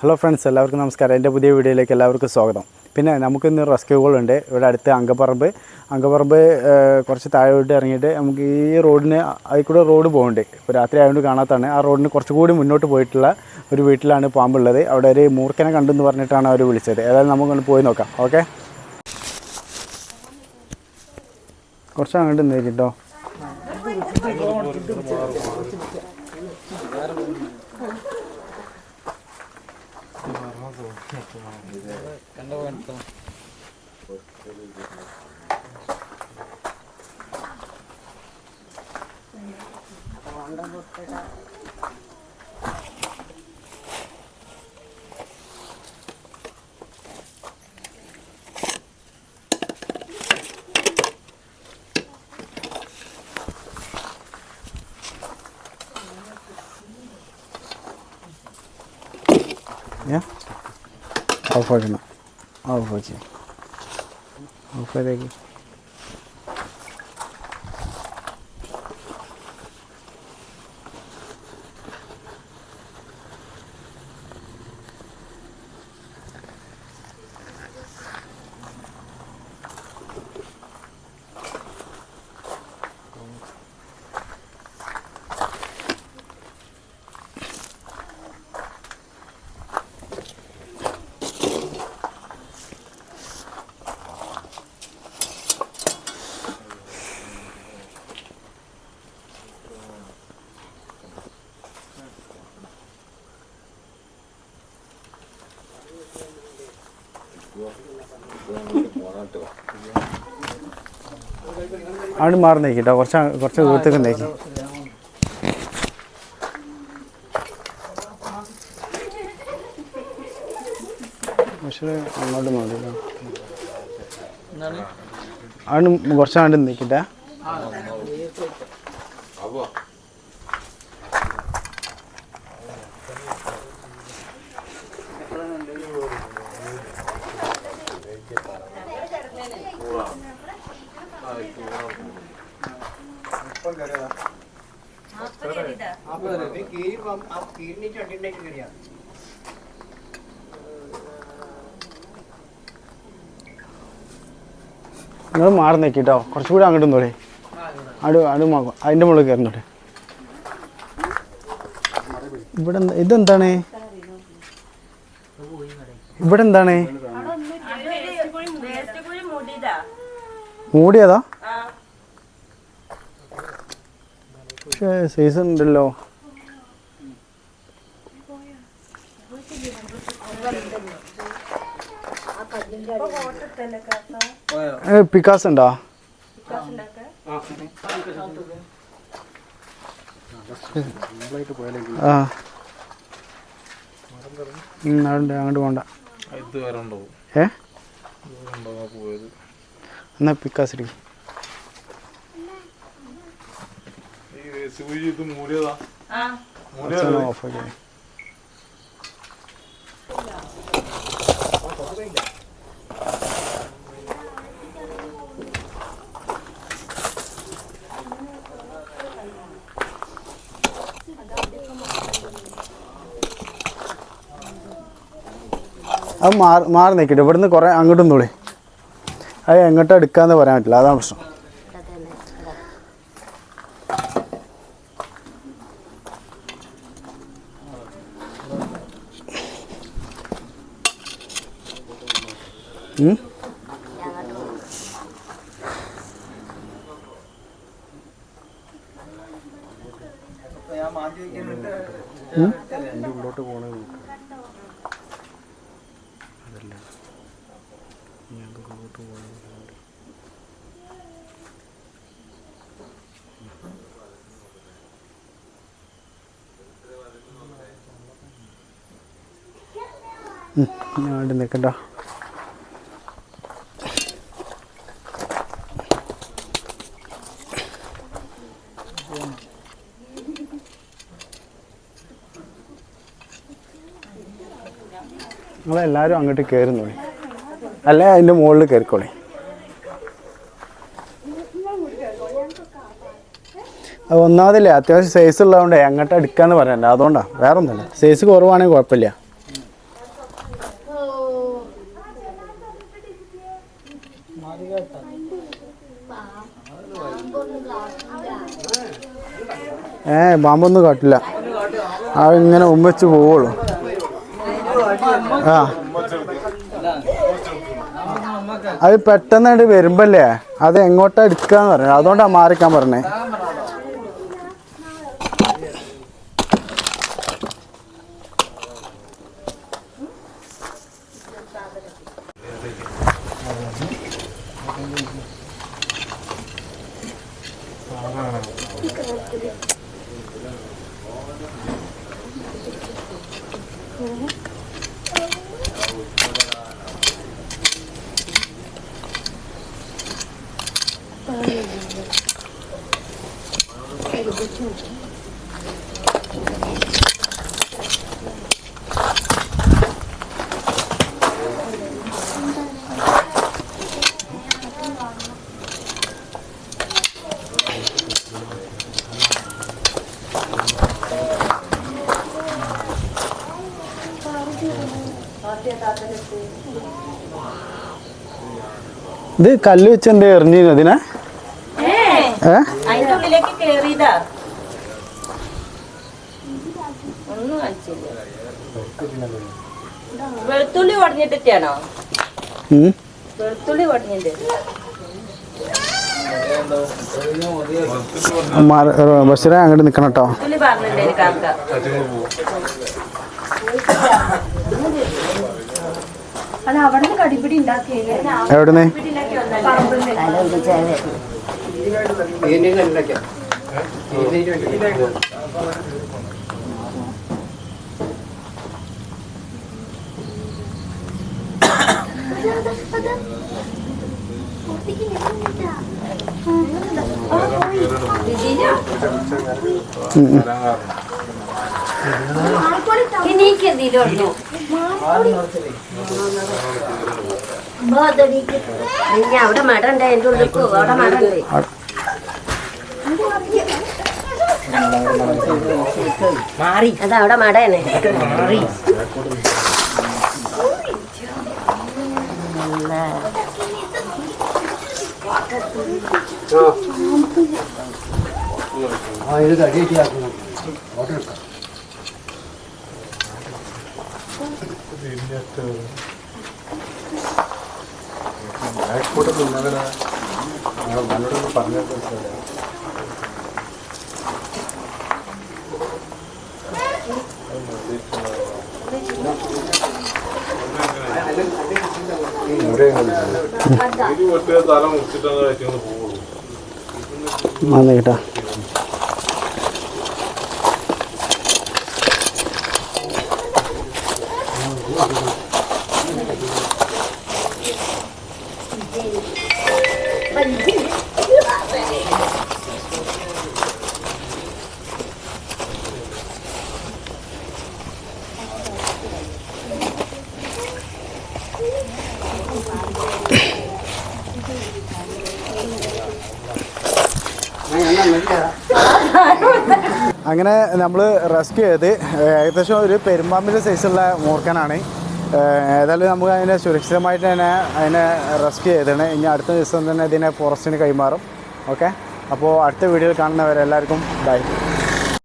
Hello friends എല്ലാവർക്കും നമസ്കാരം. എന്റെ പുതിയ വീഡിയോയിലേക്ക് എല്ലാവർക്കും സ്വാഗതം. പിന്നെ നമുക്കിന്ന് റെസ്ക്യൂകളുണ്ട് ഇവിടെ അടുത്ത് അങ്കപ്പറമ്പ് അങ്കപ്പറമ്പ് കുറച്ച് താഴോട്ട് ഇറങ്ങിയിട്ട് നമുക്ക് ഈ റോഡിന് അതിൽ റോഡ് പോകുന്നുണ്ട് ഇപ്പോൾ രാത്രി ആയതുകൊണ്ട് കാണാത്താണ് ആ റോഡിന് കുറച്ചുകൂടി മുന്നോട്ട് പോയിട്ടുള്ള ഒരു വീട്ടിലാണ് പാമ്പുള്ളത്. അവിടെ ഒരു മൂർക്കനെ കണ്ടെന്ന് പറഞ്ഞിട്ടാണ് അവർ വിളിച്ചത്. ഏതായാലും നമുക്കൊന്ന് പോയി നോക്കാം. ഓക്കെ കുറച്ച് അങ്ങോട്ട് നേരിട്ടോ Кандо венту. Yeah. I'll fucking. ഓഫ് ആക്കണം ഓഫ് വെച്ച് ഓഫ് ചെയ്തേക്ക് അവിടെ മാറി നിൽക്കട്ടോ കുറച്ച് കുറച്ച് ദൂരത്തേക്ക് നയിക്കും പക്ഷേ അങ്ങോട്ട് മതിയല്ലോ അവിടെ നിൽക്കട്ടെ നിങ്ങൾ മാറി നിൽക്കിട്ടോ കുറച്ചുകൂടി അങ്ങോട്ട് നോളേ അടു അടു അതിന്റെ മുകളിൽ കയറുന്നോളെ ഇവിടെ ഇതെന്താണ്? ഇവിടെ എന്താണ്? കുഴി മൂടിയതാ പക്ഷേ സീസൺ ഉണ്ടല്ലോ ഏ, പിക്കാസ് ഉണ്ടോ ആ. അങ്ങോട്ട് പോണ്ട. ഏ? എന്നാ പിക്കാസ് ഓഫ് ആക്കി. അത് മാറി മാറി നിൽക്കട്ടെ. ഇവിടുന്ന് കുറേ അങ്ങോട്ടും തോളി അത് എങ്ങോട്ടും എടുക്കാന്ന് പറയാൻ പറ്റില്ല. അതാണ് പ്രശ്നം. ഉം? ഞാൻ അവിടെ നിൽക്കട്ടോ നിങ്ങളെല്ലാവരും അങ്ങോട്ട് കയറുന്നോളി അല്ലെ അതിന്റെ മുകളിൽ കയറിക്കോളി. ഒന്നാമതല്ലേ അത്യാവശ്യം സൈസ് ഉള്ളതുകൊണ്ട് അങ്ങോട്ട് എടുക്കാന്ന് പറയണ്ടേ അതുകൊണ്ടാണ് വേറെ ഒന്നല്ല സൈസ് കുറവാണെങ്കിൽ കുഴപ്പമില്ല. ഏ പാമ്പൊന്നും കാട്ടില്ല. ആ ഉമ്മച്ച് പോവുള്ളൂ. ആ. അത് പെട്ടെന്നായിട്ട് വരുമ്പല്ലേ അത് എങ്ങോട്ടാ എടുക്കാന്ന് പറഞ്ഞു അതുകൊണ്ടാ മാറിക്കാൻ പറഞ്ഞേ. ഇത് കല്ല് വെച്ച് എന്താ എറിഞ്ഞിരുന്നു അതിനെ? ഏ? വെളുത്തുള്ളി ഉടഞ്ഞിട്ടാണോ. വെളുത്തുള്ളി ഉടഞ്ഞിട്ട് ബഷീറെ അങ്ങോട്ട് നിക്കണം കേട്ടോ. വെളുത്തുള്ളി ഉണ്ടാക്കിയില്ലേ എവിടുന്ന് എനിക്ക് എന്തെങ്കിലും ഉണ്ടോ? അവിടെ മട ഉണ്ട് അതിന്റെ ഉള്ളിൽ പോ അവിടെ മട ഉണ്ട് മാറി. അത് അവിടെ മടയാണ്. മാറി. ഇത് വെട്ടിയ തല മുറിച്ചിട്ടാണ് കഴിക്കുന്നത് പോകുള്ളൂ വന്ന് കേട്ടോ അങ്ങനെ നമ്മൾ റെസ്ക്യൂ ചെയ്ത് ഏകദേശം ഒരു പെരുമ്പാമ്പിന്റെ സൈസുള്ള മൂർക്കനാണ് ഏതായാലും നമുക്ക് അതിനെ സുരക്ഷിതമായിട്ട് തന്നെ അതിനെ റെസ്ക്യൂ ചെയ്തതാണ് ഇനി അടുത്ത ദിവസം തന്നെ ഇതിനെ ഫോറസ്റ്റിന് കൈമാറും. ഓക്കെ അപ്പോൾ അടുത്ത വീഡിയോയിൽ കാണുന്നവരെല്ലാവർക്കും ബൈ